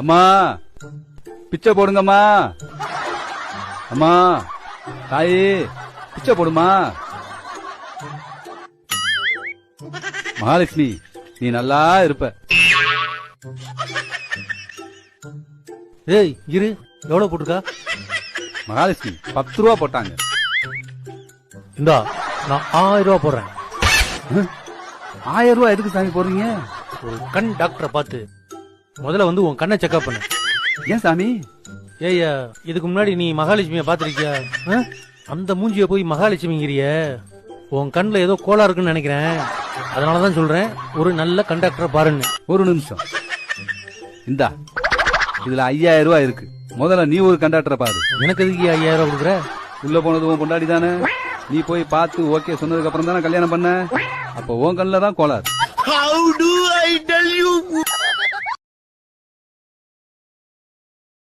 அம்மா பிச்சை போடுங்கம்மா. அம்மா தாயி பிச்சை போடுமா? மகாலட்சுமி நீ நல்லா இருப்ப. ஏய் இரு எவ்வளவு போட்டிருக்கா? மகாலட்சுமி பத்து ரூபா போட்டாங்க. இந்தா நான் ஆயிரம் ரூபா போடுறேன். ஆயிரம் ரூபா எதுக்கு சாமி போடுறீங்க? ஒரு கண் டாக்டரை பார்த்து முதல்ல வந்து உன் கண்ணை செக்அப் பண்ணு. ஏன் சாமி? ஏய்யா இதுக்கு முன்னாடி நீ மகாலட்சுமியை பார்த்திருக்கியா? ஆ? அந்த மூஞ்சிய போய் மகாலட்சுமிங்கிறிய? உன் கண்ணுல ஏதோ கோலா இருக்குன்னு நினைக்கிறேன். அதனாலதான் சொல்றேன் ஒரு நல்ல கண்டக்டரை பாருன்னு. ஒரு நிமிஷம். இந்தா இதுல ஐயாயிரம் ரூபாய் இருக்கு. முதல்ல நீ ஒரு கண்டாக்டரை பாரு. எனக்கு எதுக்கு ஐயாயிரம் ரூபா கொடுக்குற? உள்ள போனது உன் பொண்டாடி தானே. நீ போய் பார்த்து ஓகே சொன்னதுக்கு அப்புறம் தானே கல்யாணம் பண்ண? அப்போ உன் கண்ணில் தான் கோளாறு How do I tell you?